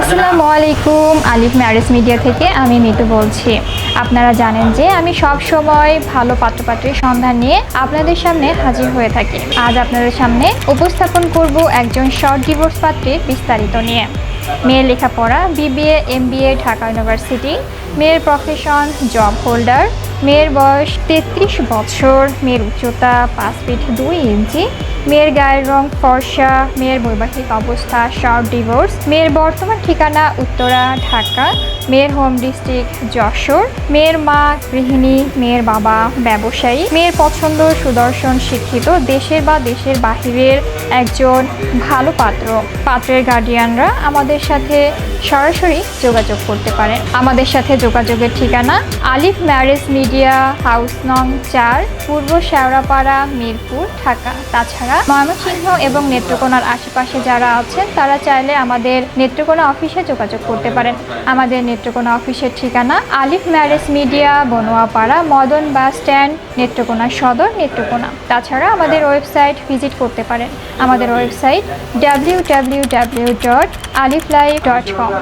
আসসালামু আলাইকুম, আলিফ marriage media থেকে আমি মিতু বলছি। আপনারা জানেন যে আমি সব সময় ভালো পাত্রপাত্রীর সন্ধান নিয়ে আপনাদের সামনে হাজির হয়ে থাকি। আজ আপনাদের সামনে উপস্থাপন করব একজন শর্ট ডিভোর্স পাত্রীর বিস্তারিত নিয়ে। মেয়ের লেখাপড়া, বিবিএ, এমবিএ, ঢাকা ইউনিভার্সিটি, মেয়ের প্রফেশন জব হোল্ডার মেয়ের বয়স তেত্রিশ বছর, মেয়ের উচ্চতা পাঁচ ফিট দুই ইঞ্চি মেয়ের গায়ের রং ফর্সা, মেয়ের বৈবাহিক অবস্থা শর্ট ডিভোর্স মেয়ের বর্তমান ঠিকানা উত্তরা, ঢাকা, মেয়ের হোম ডিস্ট্রিক্ট যশোর, মেয়ের মা গৃহিণী, মেয়ের বাবা ব্যবসায়ী, মেয়ের পছন্দ সুদর্শন শিক্ষিত, দেশের বা দেশের বাহিরের একজন ভালো পাত্র। পাত্রের গার্ডিয়ানরা আমাদের সাথে সরাসরি যোগাযোগ করতে পারেন। আমাদের সাথে যোগাযোগের ঠিকানা আলিফ ম্যারেজ মিডিয়া, হাউস নং চার, পূর্ব শেওড়াপাড়া, মিরপুর, ঢাকা। তাছাড়া ময়মনসিংহ এবং নেত্রকোনার আশেপাশে যারা আছেন, তারা চাইলে আমাদের নেত্রকোনা অফিসে যোগাযোগ করতে পারেন। আমাদের নেত্রকোনা অফিসের ঠিকানা Alif marriage media, Bonoyapara, Madan bus stand, Netrokona সদর, নেত্রকোনা। তাছাড়া আমাদের ওয়েবসাইট ভিজিট করতে পারেন। আমাদের website W W W dot Alif live dot com.